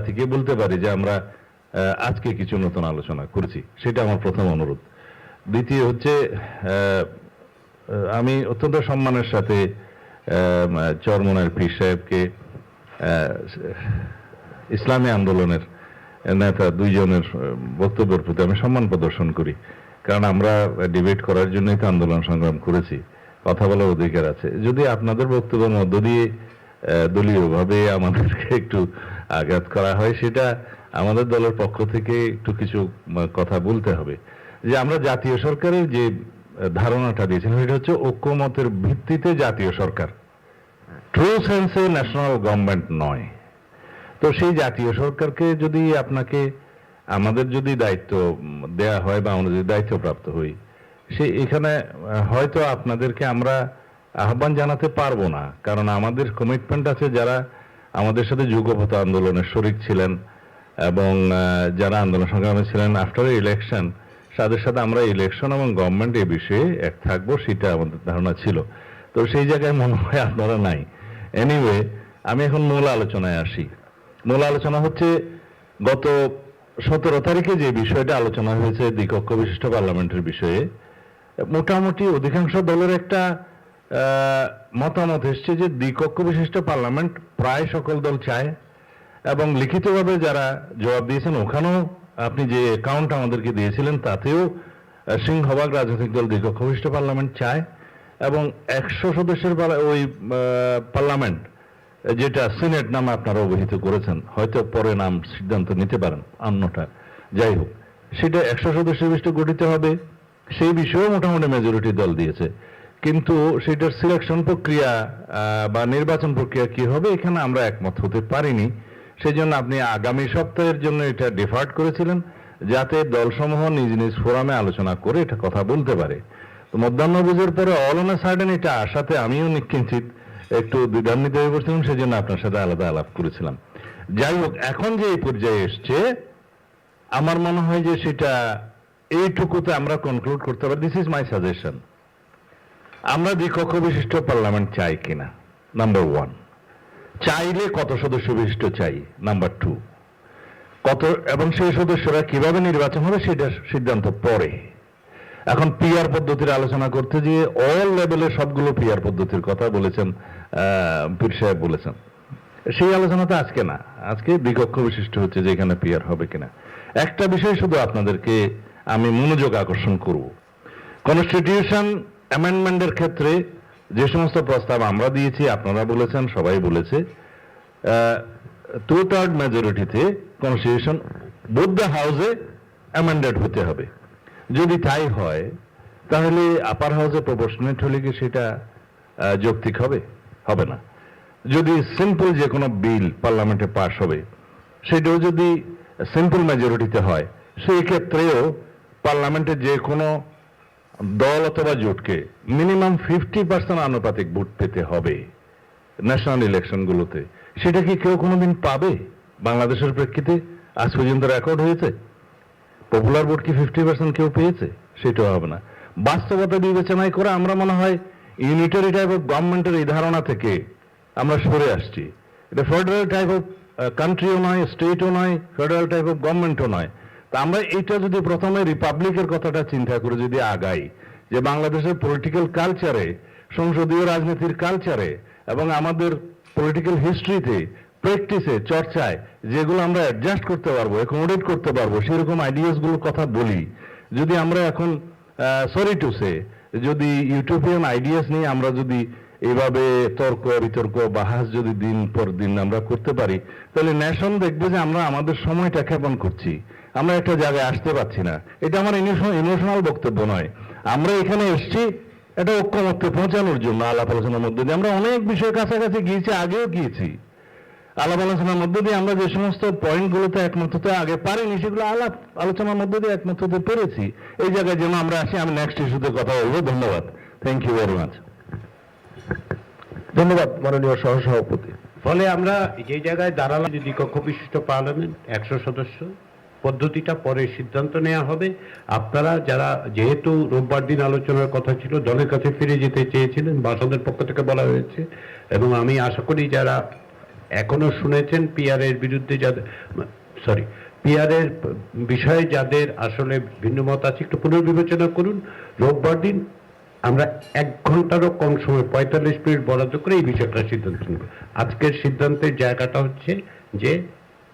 থেকে বলতে পারি যে আমরা আজকে কিছু নতুন আলোচনা করেছি। সেটা আমার প্রথম অনুরোধ। দ্বিতীয় হচ্ছে আমি অত্যন্ত সম্মানের সাথে চরমনের পীর সাহেবকে ইসলামী আন্দোলনের নেতা দুইজনের বক্তব্যের প্রতি আমি সম্মান প্রদর্শন করি। কারণ আমরা ডিবেট করার জন্যই তো আন্দোলন সংগ্রাম করেছি। কথা বলার অধিকার আছে। যদি আপনাদের বক্তব্যের মধ্য দিয়ে দলীয়ভাবে আমাদেরকে একটু আঘাত করা হয়, সেটা আমাদের দলের পক্ষ থেকে একটু কিছু কথা বলতে হবে। যে আমরা জাতীয় সরকারের যে ধারণাটা দিয়েছিলাম, সেটা হচ্ছে ঐক্যমতের ভিত্তিতে জাতীয় সরকার। ট্রু সেন্সে ন্যাশনাল গভর্নমেন্ট নয়। তো সেই জাতীয় সরকারকে যদি আপনাকে, আমাদের যদি দায়িত্ব দেয়া হয় বা আমরা যদি দায়িত্বপ্রাপ্ত হই, সে এখানে হয়তো আপনাদেরকে আমরা আহ্বান জানাতে পারব না। কারণ আমাদের কমিটমেন্ট আছে যারা আমাদের সাথে যুগপথ আন্দোলনের শরিক ছিলেন এবং যারা আন্দোলন সংগ্রামে ছিলেন আফটার ইলেকশন তাদের সাথে আমরা ইলেকশন এবং গভর্নমেন্ট এই বিষয়ে এক থাকব সেটা আমাদের ধারণা ছিল। তো সেই জায়গায় মনে হয় আপনারা নাই। এনিওয়ে আমি এখন মূল আলোচনায় আসি। মূল আলোচনা হচ্ছে গত সতেরো তারিখে যে বিষয়টা আলোচনা হয়েছে দ্বিকক্ষ বিশিষ্ট পার্লামেন্টের বিষয়ে, মোটামুটি অধিকাংশ দলের একটা মতামত এসছে যে দ্বিকক্ষ বিশিষ্ট পার্লামেন্ট প্রায় সকল দল চায় এবং লিখিতভাবে যারা জবাব দিয়েছেন, ওখানেও আপনি যে অ্যাকাউন্ট আমাদেরকে দিয়েছিলেন, তাতেও সিংহভাগ রাজনৈতিক দল দ্বিকক্ষ বিশিষ্ট পার্লামেন্ট চায় এবং একশো সদস্যের ওই পার্লামেন্ট, যেটা সিনেট নামে আপনারা অভিহিত করেছেন, হয়তো পরে নাম সিদ্ধান্ত নিতে পারেন, অন্যটা, যাই হোক। সেটা একশো সদস্য বিশিষ্ট গঠিত হবে, সেই বিষয়েও মোটামুটি মেজরিটি দল দিয়েছে। কিন্তু সেটার সিলেকশন প্রক্রিয়া বা নির্বাচন প্রক্রিয়া কি হবে এখানে আমরা একমত হতে পারিনি। সেই জন্য আপনি আগামী সপ্তাহের জন্য এটা ডিফার্ট করেছিলেন, যাতে দলসমূহ নিজ নিজ ফোরামে আলোচনা করে এটা কথা বলতে পারে। তো মধ্যাহ্নভোজের পরে অল অন সাইডেন এটা আসাতে আমিও নিশ্চিত একটু দ্বিধান্বিত হয়ে পড়ছিলাম, সেজন্য আপনার সাথে আলাদা আলাপ করেছিলাম। যাই হোক, এখন যে এই পর্যায়ে এসছে, আমার মনে হয় যে সেটা এইটুকুতে আমরা কনক্লুড করতে পারি। দিস ইজ মাই সাজেশন আমরা দ্বিকক্ষ বিশিষ্ট পার্লামেন্ট চাই কিনা? নাম্বার ওয়ান চাইলে কত সদস্য বিশিষ্ট চাই? নাম্বার টু কত এবং সেই সদস্যরা কীভাবে নির্বাচন হবে সেটা সিদ্ধান্ত পরে। এখন পিআর পদ্ধতির আলোচনা করতে গিয়ে অল লেভেলের সবগুলো পিআর পদ্ধতির কথা বলেছেন পীর সাহেব বলেছেন। সেই আলোচনা তো আজকে না। আজকে দ্বিকক্ষ বিশিষ্ট হচ্ছে যে এখানে পিআর হবে কিনা। একটা বিষয় শুধু আপনাদেরকে আমি মনোযোগ আকর্ষণ করব। কনস্টিটিউশন অ্যামেন্ডমেন্টের ক্ষেত্রে যে সমস্ত প্রস্তাব আমরা দিয়েছি, আপনারা বলেছেন, সবাই বলেছে টু থার্ড মেজরিটিতে কনস্টিটিউশন বোধ দ্য হাউসে অ্যামেন্ডেড হতে হবে। যদি তাই হয়, তাহলে আপার হাউসে প্রপোর্শনেট হলে কি সেটা যৌক্তিক হবে? হবে না। যদি সিম্পল যে কোনো বিল পার্লামেন্টে পাশ হবে, সেটাও যদি সিম্পল মেজরিটিতে হয়, সেই ক্ষেত্রেও পার্লামেন্টে যে কোনো দল অথবা জোটকে মিনিমাম ফিফটি পার্সেন্ট আনুপাতিক ভোট পেতে হবে ন্যাশনাল ইলেকশনগুলোতে। সেটা কি কেউ কোনোদিন পাবে? বাংলাদেশের প্রেক্ষিতে আজ পর্যন্ত রেকর্ড হয়েছে। পপুলার ভোট কি ফিফটি পার্সেন্ট কেউ পেয়েছে? সেটাও হবে না। বাস্তবতা বিবেচনায় করে আমরা মনে হয় ইউনিটারি টাইপ অফ গভর্নমেন্টের এই ধারণা থেকে আমরা সরে আসছি। এটা ফেডারেল টাইপ অফ কান্ট্রিও নয় স্টেটও নয় ফেডারেল টাইপ অফ গভর্নমেন্টও নয়। আমরা এইটা যদি প্রথমে রিপাবলিকের কথাটা চিন্তা করে যদি আগাই, যে বাংলাদেশের পলিটিক্যাল কালচারে সংসদীয় রাজনীতির কালচারে এবং আমাদের পলিটিক্যাল হিস্ট্রিতে প্র্যাকটিসে চর্চায় যেগুলো আমরা অ্যাডজাস্ট করতে পারব অ্যাকোমোডেট করতে পারব, সেরকম আইডিয়াসগুলোর কথা বলি। যদি আমরা এখন সরি টু সে যদি ইউটোপিয়ান আইডিয়াস নিয়ে আমরা যদি এভাবে তর্ক, বিতর্ক, বাহাস যদি দিন পর দিন আমরা করতে পারি, তাহলে ন্যাশন দেখবে যে আমরা আমাদের সময়টা ক্ষেপণ করছি। আমরা একটা জায়গায় আসতে পারছি না। এটা আমার ইমোশনাল বক্তব্য নয়। আমরা এখানে এসেছি এটা ঐক্যমত্যে পৌঁছানোর জন্য আলাপ আলোচনার মধ্যে দিয়ে। আমরা অনেক বিষয় কাছাকাছি গিয়েছি আগেও গিয়েছি। আলাপ আলোচনার মধ্যে দিয়ে আমরা যে সমস্ত পয়েন্টগুলোতে একমত হতে আগে পারিনি সেগুলো আলাপ আলোচনার মধ্যে দিয়ে একমত হতে পেরেছি। এই জায়গায় যেন আমরা আসি আমি নেক্সট ইস্যুতে কথা বলব। ধন্যবাদ। থ্যাংক ইউ ভেরি মাচ ধন্যবাদ মাননীয় সহসভাপতি। ফলে আমরা যে জায়গায় দাঁড়ালাম যে দ্বিকক্ষ বিশিষ্ট পার্লামেন্ট একশো সদস্য পদ্ধতিটা পরে সিদ্ধান্ত নেওয়া হবে। আপনারা যারা যেহেতু রোববার দিন আলোচনার কথা ছিল, দলের কাছে ফিরে যেতে চেয়েছিলেন, বাসদের পক্ষ থেকে বলা হয়েছে। এবং আমি আশা করি যারা এখনও শুনেছেন পিআর এর বিরুদ্ধে যাদের, সরি পিআর এর বিষয়ে যাদের আসলে ভিন্ন মত আছে, একটু পুনর্বিবেচনা করুন। রোববার দিন আমরা এক ঘন্টারও কম সময়, পঁয়তাল্লিশ মিনিট বরাদ্দ করে এই বিষয়টা সিদ্ধান্ত নেব। আজকের সিদ্ধান্তের জায়গাটা হচ্ছে যে